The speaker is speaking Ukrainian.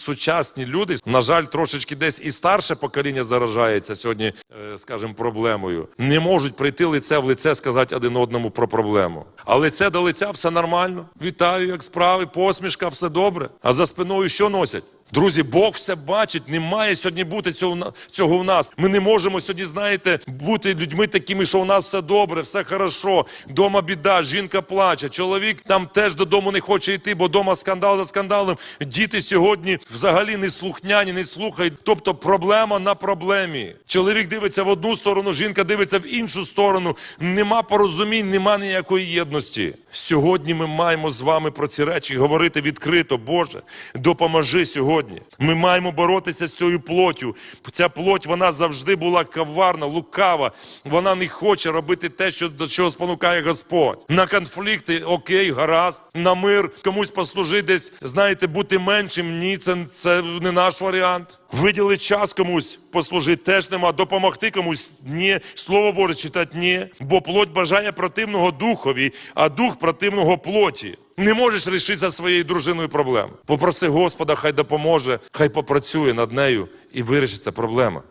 сучасні люди, на жаль, трошечки десь і старше покоління заражається сьогодні, е, скажімо, проблемою. Не можуть прийти лице в лице, сказати один одному про проблему. А лице до лиця все нормально. Вітаю, як справи, посмішка, все добре. А за спиною що носять? Друзі, Бог все бачить, не має сьогодні бути цього, цього в нас. Ми не можемо сьогодні, знаєте, бути людьми такими, що у нас все добре, все хорошо. Дома біда, жінка плаче, чоловік там теж додому не хоче йти, бо дома скандал за скандалом. Діти сьогодні взагалі не слухняні, не слухають. Тобто проблема на проблемі. Чоловік дивиться в одну сторону, жінка дивиться в іншу сторону. Нема порозумінь, нема ніякої єдності. Сьогодні ми маємо з вами про ці речі говорити відкрито. Боже, допоможи сьогодні. Ми маємо боротися з цією плоттю. Ця плоть вона завжди була коварна, лукава. Вона не хоче робити те, що до чого спонукає Господь. На конфлікти, окей, гаразд, на мир, комусь послужити десь, знаєте, бути меншим. Ні, це, це не наш варіант. Виділити час комусь послужити теж нема. Допомогти комусь ні. Слово Боже читати ні. Бо плоть бажає противного духові, а дух противного плоті. Не можеш рішити за своєю дружиною проблему. Попроси Господа, хай допоможе, хай попрацює над нею і вирішиться проблема.